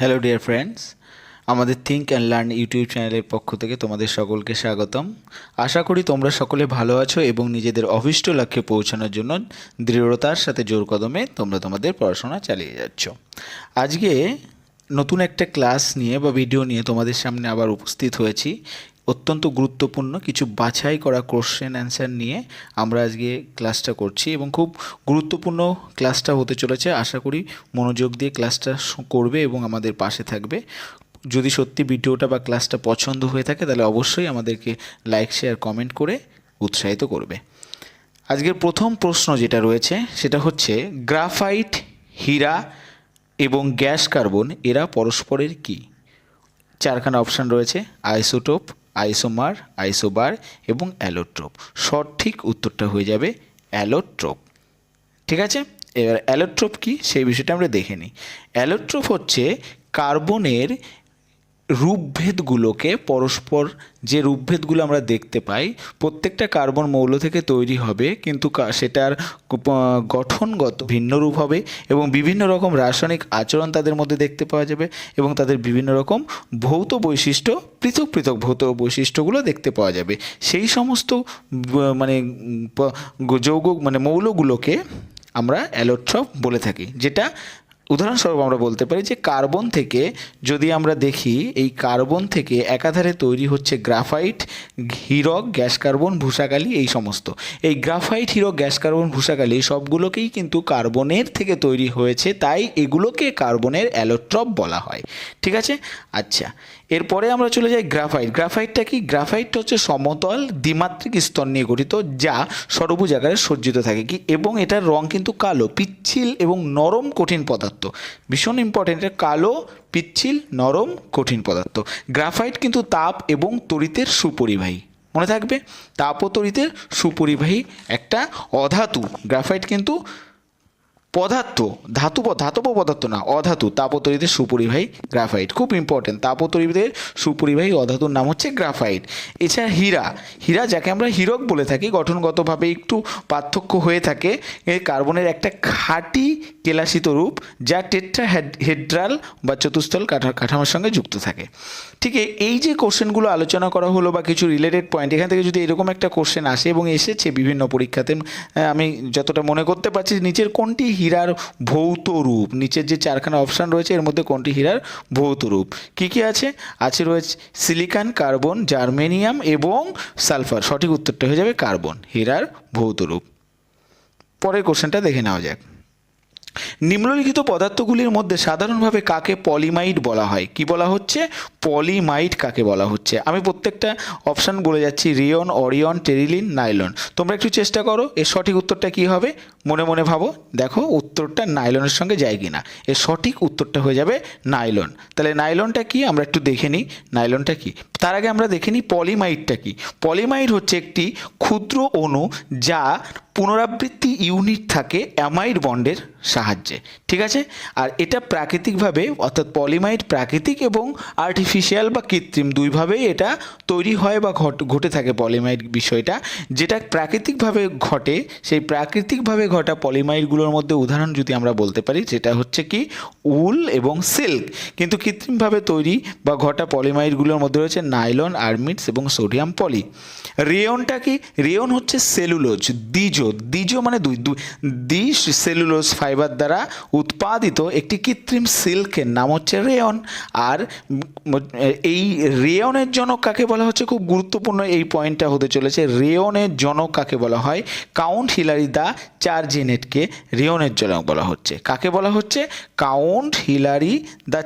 Hello dear friends আমাদের think and learn YouTube চ্যানেলের পক্ষ থেকে তোমাদের সকলকে স্বাগতম। আশা করি তোমরা সকলে ভালো আছো এবং নিজেদের অভিষ্ট লক্ষ্যে পৌঁছানোর জন্য দৃঢ়তার সাথে জোর কদমে তোমরা তোমাদের পড়াশোনা চালিয়ে যাচ্ছ। আজকে নতুন একটা ক্লাস নিয়ে বা ভিডিও নিয়ে তোমাদের সামনে আবার উপস্থিত হয়েছি। অত্যন্ত গুরুত্বপূর্ণ কিছু বাছাই করা কোশ্চেন অ্যান্সার নিয়ে আমরা আজকে ক্লাসটা করছি এবং খুব গুরুত্বপূর্ণ ক্লাসটা হতে চলেছে। আশা করি মনোযোগ দিয়ে ক্লাসটা করবে এবং আমাদের পাশে থাকবে। যদি সত্যি ভিডিওটা বা ক্লাসটা পছন্দ হয়ে থাকে, তাহলে অবশ্যই আমাদেরকে লাইক শেয়ার কমেন্ট করে উৎসাহিত করবে। আজকের প্রথম প্রশ্ন যেটা রয়েছে, সেটা হচ্ছে গ্রাফাইট হীরা এবং গ্যাস কার্বন এরা পরস্পরের কী? চারখানা অপশান রয়েছে আইসোটোপ আইসোমার, আইসোবার এবং অ্যালোট্রোপ। সঠিক উত্তরটা হয়ে যাবে অ্যালোট্রোপ। ঠিক আছে? এবার অ্যালোট্রোপ কি? সেই বিষয়টা আমরা দেখে নিই। অ্যালোট্রোপ হচ্ছে কার্বনের রূপভেদগুলোকে, পরস্পর যে রূপভেদগুলো আমরা দেখতে পাই, প্রত্যেকটা কার্বন মৌল থেকে তৈরি হবে, কিন্তু সেটার গঠনগত ভিন্ন রূপ হবে এবং বিভিন্ন রকম রাসায়নিক আচরণ তাদের মধ্যে দেখতে পাওয়া যাবে এবং তাদের বিভিন্ন রকম ভৌত বৈশিষ্ট্য, পৃথক পৃথক ভৌত বৈশিষ্ট্যগুলো দেখতে পাওয়া যাবে। সেই সমস্ত মানে যৌগ মানে মৌলগুলোকে আমরা অ্যালোট্রপ বলে থাকি, যেটা উদাহরণস্বরূপ আমরা বলতে পারি যে কার্বন থেকে যদি আমরা দেখি, এই কার্বন থেকে একাধারে তৈরি হচ্ছে গ্রাফাইট, হিরক, গ্যাস কার্বন ভূষাকালি এই সমস্ত। এই গ্রাফাইট, হিরক, গ্যাস কার্বন ভূষাকালি সবগুলোকেই কিন্তু কার্বনের থেকে তৈরি হয়েছে, তাই এগুলোকে কার্বনের অ্যালোট্রপ বলা হয়। ঠিক আছে? আচ্ছা এরপরে আমরা চলে যাই গ্রাফাইট। গ্রাফাইটটা কি? গ্রাফাইটটা হচ্ছে সমতল দ্বিমাত্রিক স্তর নিয়ে গঠিত, যা সর্বভুজ আকারে সজ্জিত থাকে কি? এবং এটার রং কিন্তু কালো, পিচ্ছিল এবং নরম কঠিন পদার্থ। ভীষণ ইম্পর্টেন্ট এটা কালো, পিচ্ছিল, নরম, কঠিন পদার্থ। গ্রাফাইট কিন্তু তাপ এবং তড়িতের সুপরিবাহী। মনে থাকবে? তাপ ও তড়িতের সুপরিবাহী একটা অধাতু। গ্রাফাইট কিন্তু পদার্থ, ধাতু ধাতব পদার্থ না, অধাতু। তাপতরিদের সুপরিবাহী গ্রাফাইট খুব ইম্পর্টেন্ট তাপতরিদের সুপরিবাহী অধাতুর নাম হচ্ছে গ্রাফাইট এছাড়া হীরা। হীরা যাকে আমরা হীরক বলে থাকি, গঠনগতভাবে একটু পার্থক্য হয়ে থাকে কার্বনের একটা খাঁটি কেলাসিত রূপ, যা টেট্রা হেড্রাল বা চতুস্থল কাঠা কাঠামোর সঙ্গে যুক্ত থাকে। ঠিক এই যে কোশ্চেনগুলো আলোচনা করা হলো বা কিছু রিলেটেড পয়েন্ট এখান থেকে যদি এরকম একটা কোশ্চেন আসে এবং এসেছে বিভিন্ন পরীক্ষাতে আমি যতটা মনে করতে পারছি, নিচের কোনটি হীরার ভৌত রূপ। নিচের যে চারখানা অপশান রয়েছে, এর মধ্যে কোনটি হীরার ভৌত রূপ? কী কী আছে? আছে রয়েছে সিলিকান কার্বন জার্মেনিয়াম এবং সালফার সঠিক উত্তরটা হয়ে যাবে কার্বন হীরার ভৌত রূপ। পরের কোশ্চেনটা দেখে নেওয়া যাক। নিম্নলিখিত পদার্থগুলির মধ্যে সাধারণভাবে কাকে পলিমাইড বলা হয়? কি বলা হচ্ছে? পলিমাইড কাকে বলা হচ্ছে? আমি প্রত্যেকটা অপশান বলে যাচ্ছি রিয়ন অরিয়ন টেরিলিন, নাইলন। তোমরা একটু চেষ্টা করো, এর সঠিক উত্তরটা কি হবে? মনে মনে ভাবো, দেখো উত্তরটা নাইলনের সঙ্গে যায় কি না এর সঠিক উত্তরটা হয়ে যাবে নাইলন। তাহলে নাইলনটা কি? আমরা একটু দেখে নিই, নাইলনটা কি? তার আগে আমরা দেখে নিই পলিমাইডটা কি? পলিমাইড হচ্ছে একটি ক্ষুদ্র অণু যা পুনরাবৃত্তি ইউনিট থাকে অ্যামাইড বন্ডের সাহায্যে, ঠিক আছে? আর এটা প্রাকৃতিকভাবে, অর্থাৎ পলিমাইড প্রাকৃতিক এবং আর্টিফিশিয়াল বা কৃত্রিম দুইভাবেই এটা তৈরি হয় বা ঘট, ঘটে থাকে পলিমাইড বিষয়টা। যেটা প্রাকৃতিকভাবে ঘটে, সেই প্রাকৃতিকভাবে ঘটা পলিমাইডগুলোর মধ্যে উদাহরণ যদি আমরা বলতে পারি, যেটা হচ্ছে কি উল এবং সিল্ক। কিন্তু কৃত্রিমভাবে তৈরি বা ঘটা পলিমাইডগুলোর মধ্যে রয়েছে নাইলন, আর্মিডস এবং সোডিয়াম পলি। রেয়নটা কি? রেয়ন হচ্ছে সেলুলোজ, দ্বিজ। দ্বিজ মানে দুই দুই দ্বি সেলুলোজ, ফাইবার দ্বারা উৎপাদিত একটি কৃত্রিম সিল্কের নাম হচ্ছে রেয়ন। আর এই রেয়নের জনক কাকে বলা হচ্ছে? খুব গুরুত্বপূর্ণ এই পয়েন্টটা হতে চলেছে। রেয়নের জনক কাকে বলা হয়? কাউন্ট হিলারি দা চার জেনেটকে রেয়নের জনক বলা হচ্ছে। কাকে বলা হচ্ছে? কাউন্ট হিলারি দ্য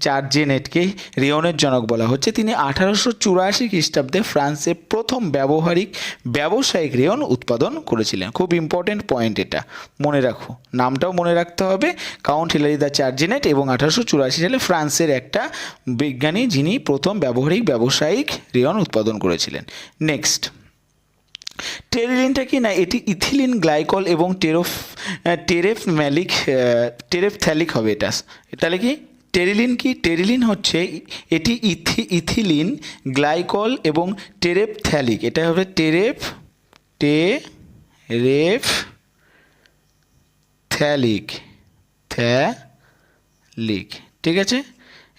চার জেনেটকে রেয়নের জনক বলা হচ্ছে। তিনি আঠারোশো চুরাশি খ্রিস্টাব্দে ফ্রান্সে প্রথম ব্যবহারিক, ব্যবসায়িক রেয়ন উৎপাদন করেছিলেন। খুব ইম্পর্টেন্ট পয়েন্ট এটা। মনে রাখো নামটাও মনে রাখতে হবে। কাউন্ট হিলারি দ্য চার্জিনেট এবং আঠারোশো চুরাশি সালে ফ্রান্সের একটা বিজ্ঞানী যিনি প্রথম ব্যবহারিক ব্যবসায়িক রিয়ন উৎপাদন করেছিলেন। নেক্সট। টেরিলিনটা কি? না, এটি ইথিলিন গ্লাইকল এবং টেরোফ টেরেফ ম্যালিক টেরেফথ্যালিক হবে এটা। তাহলে কি? টেরিলিন কি? টেরিলিন হচ্ছে এটি ইথি, ইথিলিন গ্লাইকল এবং টেরেপথ্যালিক এটা হবে টেরেফ টেরেফ থ্যালিক থ্যালিক, ঠিক আছে?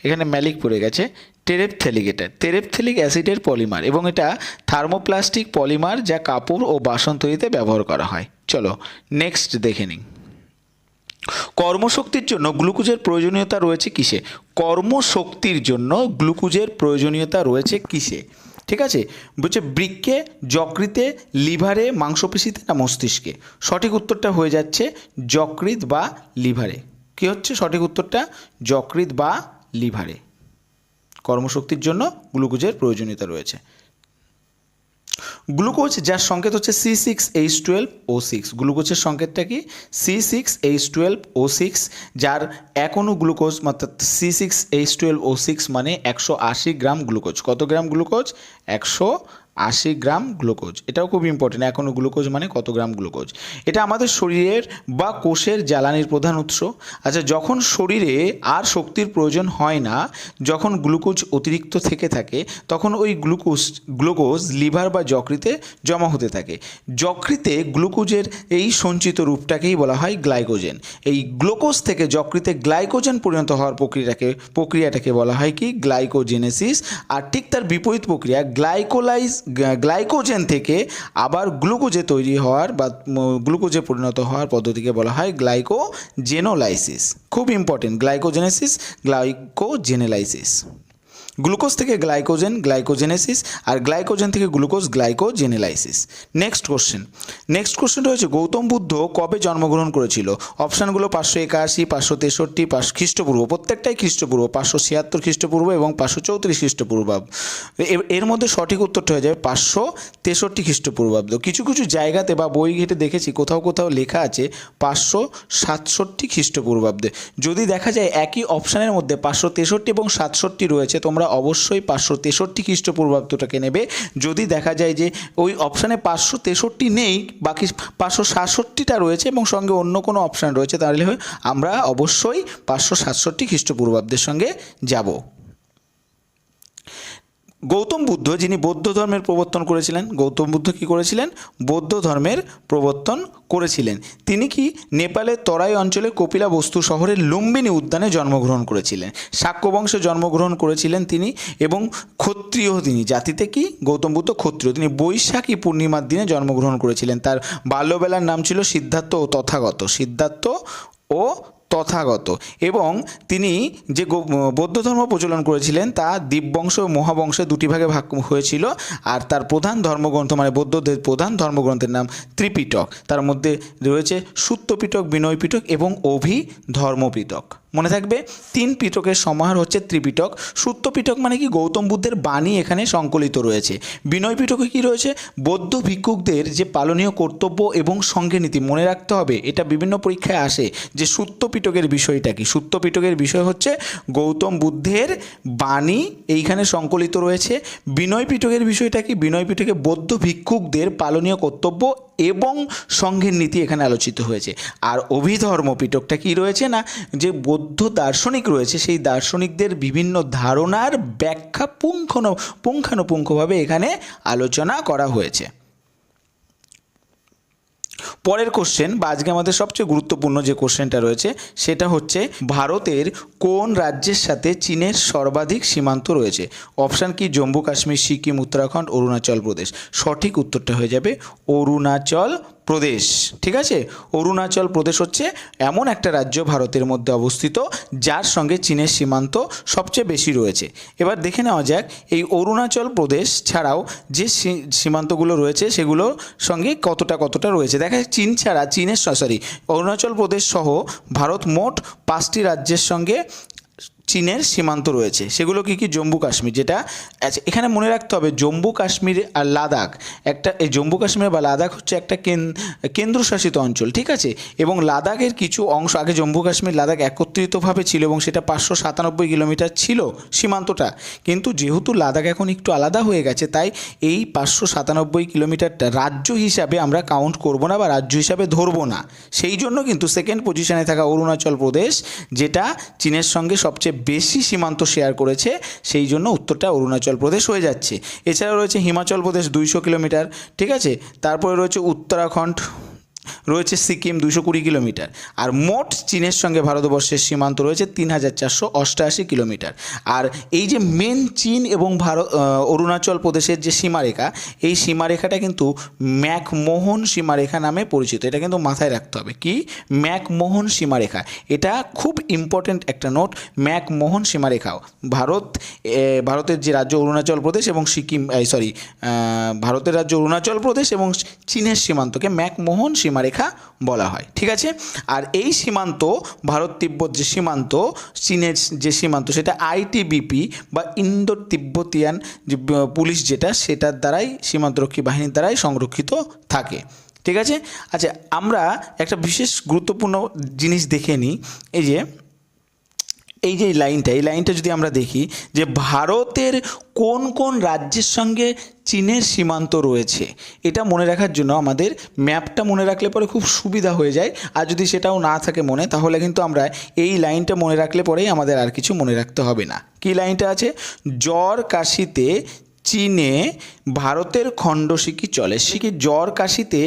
এখানে ম্যালিক পড়ে গেছে। টেরেপথেলিক এটা টেরেপথেলিক অ্যাসিডের পলিমার এবং এটা থার্মোপ্লাস্টিক পলিমার যা কাপড় ও বাসন তৈরিতে ব্যবহার করা হয়। চলো নেক্সট দেখে নিন কর্মশক্তির জন্য গ্লুকোজের প্রয়োজনীয়তা রয়েছে কিসে? কর্মশক্তির জন্য গ্লুকোজের প্রয়োজনীয়তা রয়েছে কিসে? ঠিক আছে? বলছে বৃক্কে যকৃতে, লিভারে, মাংসপেশিতে না মস্তিষ্কে? সঠিক উত্তরটা হয়ে যাচ্ছে যকৃত বা লিভারে। কী হচ্ছে সঠিক উত্তরটা? যকৃত বা লিভারে। কর্মশক্তির জন্য গ্লুকোজের প্রয়োজনীয়তা রয়েছে। গ্লুকোজ, যার সংকেত হচ্ছে C six H twelve O six গ্লুকোজের সংকেতটা কি? C six H twelve O six যার এখনও গ্লুকোজ, অর্থাৎ C six H twelve O six মানে একশো আশি গ্রাম গ্লুকোজ। কত গ্রাম গ্লুকোজ? একশো আশি গ্রাম গ্লুকোজ। এটাও খুব ইম্পর্টেন্ট এখনও গ্লুকোজ মানে কত গ্রাম গ্লুকোজ। এটা আমাদের শরীরের বা কোষের জ্বালানির প্রধান উৎস। আচ্ছা যখন শরীরে আর শক্তির প্রয়োজন হয় না, যখন গ্লুকোজ অতিরিক্ত থেকে থাকে, তখন ওই গ্লুকোজ গ্লুকোজ লিভার বা যকৃতে জমা হতে থাকে। যকৃতে গ্লুকোজের এই সঞ্চিত রূপটাকেই বলা হয় গ্লাইকোজেন। এই গ্লুকোজ থেকে যকৃতে গ্লাইকোজেন পরিণত হওয়ার প্রক্রিয়াটাকে প্রক্রিয়াটাকে বলা হয় কি? গ্লাইকোজেনেসিস। আর ঠিক তার বিপরীত প্রক্রিয়া, গ্লাইকোলাইজ গ্লাইকোজেন থেকে আবার গ্লুকোজে তৈরি হওয়ার বা গ্লুকোজে পরিণত হওয়ার পদ্ধতিকে বলা হয় গ্লাইকোজেনোলাইসিস। খুব ইম্পর্টেন্ট গ্লাইকোজেনেসিস, গ্লাইকোজেনেলাইসিস। গ্লুকোজ থেকে গ্লাইকোজেন, গ্লাইকোজেনেসিস আর গ্লাইকোজেন থেকে glucose, glycogenolysis. Next question next question রয়েছে গৌতম বুদ্ধ কবে জন্মগ্রহণ করেছিল? অপশানগুলো পাঁচশো একাশি, পাঁচশো তেষট্টি, পাঁচ খ্রিস্টপূর্ব, প্রত্যেকটাই খ্রিস্টপূর্ব, পাঁচশো ছিয়াত্তর খ্রিস্টপূর্ব এবং পাঁচশো চৌত্রিশ খ্রিস্টপূর্বাব্দ এর- এর মধ্যে সঠিক উত্তরটা হয়ে যাবে, পাঁচশো তেষট্টি খ্রিস্টপূর্বাব্দ। কিছু কিছু জায়গাতে বা বই ঘেটে দেখেছি, কোথাও কোথাও লেখা আছে, পাঁচশো সাতষট্টি খ্রিস্টপূর্বাব্দে। যদি দেখা যায় একই অপশানের মধ্যে পাঁচশো তেষট্টি এবং সাতষট্টি রয়েছে, তোমরা অবশ্যই পাঁচশো তেষট্টি খ্রিস্টপূর্বাব্দটাকে নেবে। যদি দেখা যায় যে ওই অপশানে পাঁচশো তেষট্টি নেই, বাকি পাঁচশো সাতষট্টিটা রয়েছে এবং সঙ্গে অন্য কোনো অপশান রয়েছে, তাহলে আমরা অবশ্যই পাঁচশো সাতষট্টি খ্রিস্টপূর্বাব্দের সঙ্গে যাব। গৌতম বুদ্ধ, যিনি বৌদ্ধ ধর্মের প্রবর্তন করেছিলেন, গৌতম বুদ্ধ কি করেছিলেন? বৌদ্ধ ধর্মের প্রবর্তন করেছিলেন। তিনি কি নেপালের তরাই অঞ্চলে কপিলা বস্তু শহরের লুম্বিনী উদ্যানে জন্মগ্রহণ করেছিলেন? শাক্য বংশে জন্মগ্রহণ করেছিলেন তিনি এবং ক্ষত্রিয় তিনি। জাতিতে কি গৌতম বুদ্ধ ক্ষত্রিয়? তিনি বৈশাখী পূর্ণিমার দিনে জন্মগ্রহণ করেছিলেন। তার বাল্যবেলার নাম ছিল সিদ্ধার্থ ও তথাগত। সিদ্ধার্থ ও তথাগত। এবং তিনি যে বৌদ্ধ ধর্ম প্রচলন করেছিলেন, তা দীপবংশ ও মহাবংশে দুটি ভাগে ভাগ হয়েছিল। আর তার প্রধান ধর্মগ্রন্থ মানে বৌদ্ধদের প্রধান ধর্মগ্রন্থের নাম ত্রিপিটক। তার মধ্যে রয়েছে সুত্তপিটক বিনয়পিটক এবং অভি ধর্মপিটক মনে থাকবে, তিন পিটকের সমাহার হচ্ছে ত্রিপিটক সূত্র পিটক মানে কি? গৌতম বুদ্ধের বাণী এখানে সংকলিত রয়েছে। বিনয় পিটকে কি রয়েছে? বৌদ্ধ ভিক্ষুকদের যে পালনীয় কর্তব্য এবং সঙ্গে নীতি, মনে রাখতে হবে, এটা বিভিন্ন পরীক্ষায় আসে যে সূত্র পিটকের বিষয়টা কি? সূত্র পিটকের বিষয় হচ্ছে গৌতম বুদ্ধের বাণী এইখানে সংকলিত রয়েছে। বিনয় পিটকের বিষয়টা কি? বিনয় পিটকে বৌদ্ধ ভিক্ষুকদের পালনীয় কর্তব্য এবং সঙ্ঘের নীতি এখানে আলোচিত হয়েছে। আর অভিধর্ম পিটকটা কি রয়েছে না? যে বৌদ্ধ দার্শনিক রয়েছে, সেই দার্শনিকদের বিভিন্ন ধারণার ব্যাখ্যা পুঙ্খানু পুঙ্খানুপুঙ্খভাবে এখানে আলোচনা করা হয়েছে। পরের কোশ্চেন বা আজকে আমাদের সবচেয়ে গুরুত্বপূর্ণ যে কোশ্চেনটা রয়েছে, সেটা হচ্ছে ভারতের কোন রাজ্যের সাথে চীনের সর্বাধিক সীমান্ত রয়েছে? অপশান কি, জম্মু, কাশ্মীর, সিকিম, উত্তরাখণ্ড, অরুণাচল প্রদেশ? সঠিক উত্তরটা হয়ে যাবে অরুণাচল প্রদেশ, ঠিক আছে? অরুণাচল প্রদেশ হচ্ছে এমন একটা রাজ্য ভারতের মধ্যে অবস্থিত, যার সঙ্গে চীনের সীমান্ত সবচেয়ে বেশি রয়েছে। এবার দেখে নেওয়া যাক, এই অরুণাচল প্রদেশ ছাড়াও যে সীমান্তগুলো রয়েছে, সেগুলোর সঙ্গে কতটা কতটা রয়েছে? দেখা যায় চীন ছাড়া, চীনের সরি অরুণাচল প্রদেশ সহ ভারত মোট পাঁচটি রাজ্যের সঙ্গে চীনের সীমান্ত রয়েছে। সেগুলো কি কি? জম্মু কাশ্মীর, যেটা আচ্ছা এখানে মনে রাখতে হবে, জম্মু কাশ্মীর আর লাদাখ, একটা এই জম্মু কাশ্মীর বা লাদাখ হচ্ছে একটা কেন- কেন্দ্রশাসিত অঞ্চল, ঠিক আছে? এবং লাদাখের কিছু অংশ, আগে জম্মু কাশ্মীর, লাদাখ একত্রিতভাবে ছিল এবং সেটা পাঁচশো সাতানব্বই কিলোমিটার ছিল সীমান্তটা। কিন্তু যেহেতু লাদাখ এখন একটু আলাদা হয়ে গেছে, তাই এই পাঁচশো সাতানব্বই কিলোমিটারটা রাজ্য হিসাবে আমরা কাউন্ট করব না বা রাজ্য হিসাবে ধরবো না। সেই জন্য কিন্তু সেকেন্ড পজিশনে থাকা অরুণাচল প্রদেশ, যেটা চীনের সঙ্গে সবচেয়ে বেশি সীমান্ত শেয়ার করেছে, সেই জন্য উত্তরটা অরুণাচল প্রদেশ হয়ে যাচ্ছে। এছাড়াও রয়েছে হিমাচল প্রদেশ দুইশো কিলোমিটার, ঠিক আছে? তারপরে রয়েছে উত্তরাখণ্ড। রয়েছে সিকিম দুশো কুড়ি কিলোমিটার। আর মোট চীনের সঙ্গে ভারতবর্ষের সীমান্ত রয়েছে তিন হাজার চারশো অষ্টআশি কিলোমিটার। আর এই যে মেন চীন এবং ভারত অরুণাচল প্রদেশের যে সীমারেখা, এই সীমারেখাটা কিন্তু ম্যাকমোহন সীমারেখা নামে পরিচিত। এটা কিন্তু মাথায় রাখতে হবে। কি? ম্যাকমোহন সীমারেখা। এটা খুব ইম্পর্ট্যান্ট একটা নোট। ম্যাকমোহন সীমারেখাও। ভারত ভারতের যে রাজ্য অরুণাচল প্রদেশ এবং সিকিম সরি ভারতের রাজ্য অরুণাচল প্রদেশ এবং চীনের সীমান্তকে ম্যাকমোহন সীমারেখা বলা হয়, ঠিক আছে? আর এই সীমান্ত, ভারত তিব্বত যে সীমান্ত, চীনের যে সীমান্ত, সেটা আইটিবিপি বা ইন্দো তিব্বতিয়ান পুলিশ যেটা, সেটার দ্বারাই, সীমান্তরক্ষী বাহিনীর দ্বারাই সংরক্ষিত থাকে, ঠিক আছে? আচ্ছা আমরা একটা বিশেষ গুরুত্বপূর্ণ জিনিস দেখে নিই, এই যে এই যে লাইনটা, এই লাইনটা যদি আমরা দেখি যে ভারতের কোন কোন রাজ্যের সঙ্গে চীনের সীমান্ত রয়েছে, এটা মনে রাখার জন্য আমাদের ম্যাপটা মনে রাখলে পরে খুব সুবিধা হয়ে যায়। আর যদি সেটাও না থাকে মনে, তাহলে কিন্তু আমরা এই লাইনটা মনে রাখলে পরেই আমাদের আর কিছু মনে রাখতে হবে না। কি লাইনটা আছে? জ্বর কাশিতে চীনে ভারতের খণ্ডশিকি চলে। সিকি জ্বর কাশিতে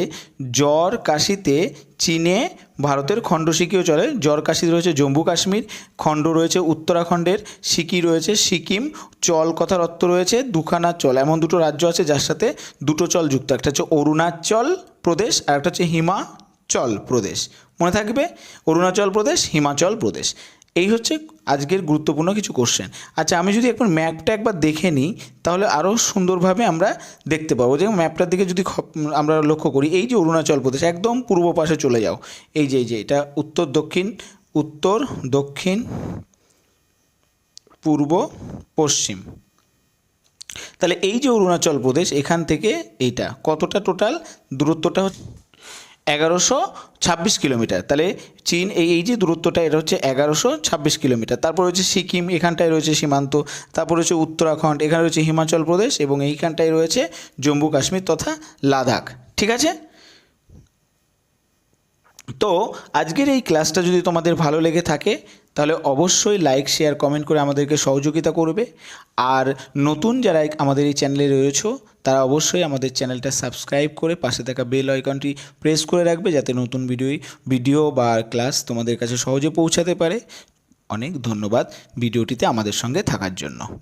জ্বর কাশিতে চীনে ভারতের খণ্ডশিকিও চলে। জ্বর কাশিতে রয়েছে জম্মু কাশ্মীর, খণ্ড রয়েছে উত্তরাখণ্ডের সিকি রয়েছে সিকিম, চল কথার অর্থ রয়েছে, দুখানা চল। এমন দুটো রাজ্য আছে যার সাথে দুটো চল যুক্ত। একটা হচ্ছে অরুণাচল প্রদেশ আর একটা হচ্ছে হিমাচল প্রদেশ। মনে থাকবে? অরুণাচল প্রদেশ, হিমাচল প্রদেশ। এই হচ্ছে আজকের গুরুত্বপূর্ণ কিছু কোশ্চেন আচ্ছা আমি যদি একবার ম্যাপটা একবার দেখে নিই, তাহলে আরও সুন্দরভাবে আমরা দেখতে পাবো। যে ম্যাপটার দিকে যদি আমরা লক্ষ্য করি, এই যে অরুণাচল প্রদেশ, একদম পূর্ব পাশে চলে যাও। এই যে এই যে, এটা উত্তর, দক্ষিণ উত্তর, দক্ষিণ, পূর্ব, পশ্চিম। তাহলে এই যে অরুণাচল প্রদেশ, এখান থেকে এইটা, কতটা টোটাল দূরত্বটা হচ্ছে এগারোশো ছাব্বিশ কিলোমিটার। তাহলে চীন, এই এই যে দূরত্বটা, এটা হচ্ছে এগারোশো ছাব্বিশ কিলোমিটার। তারপর রয়েছে সিকিম, এখানটায় রয়েছে সীমান্ত। তারপর রয়েছে উত্তরাখণ্ড, এখানে রয়েছে হিমাচল প্রদেশ এবং এইখানটায় রয়েছে জম্মু কাশ্মীর তথা লাদাখ। ঠিক আছে? তো আজকের এই ক্লাসটা যদি তোমাদের ভালো লেগে থাকে, তাহলে অবশ্যই লাইক, শেয়ার, কমেন্ট করে আমাদেরকে সহযোগিতা করবে। আর নতুন যারা আমাদের এই চ্যানেলে রয়েছে, তারা অবশ্যই আমাদের চ্যানেলটা সাবস্ক্রাইব করে পাশে থাকা বেল আইকনটি প্রেস করে রাখবে যাতে নতুন ভিডিও ভিডিও বা ক্লাস তোমাদের কাছে সহজে পৌঁছাতে পারে। অনেক ধন্যবাদ ভিডিওটিতে আমাদের সঙ্গে থাকার জন্য।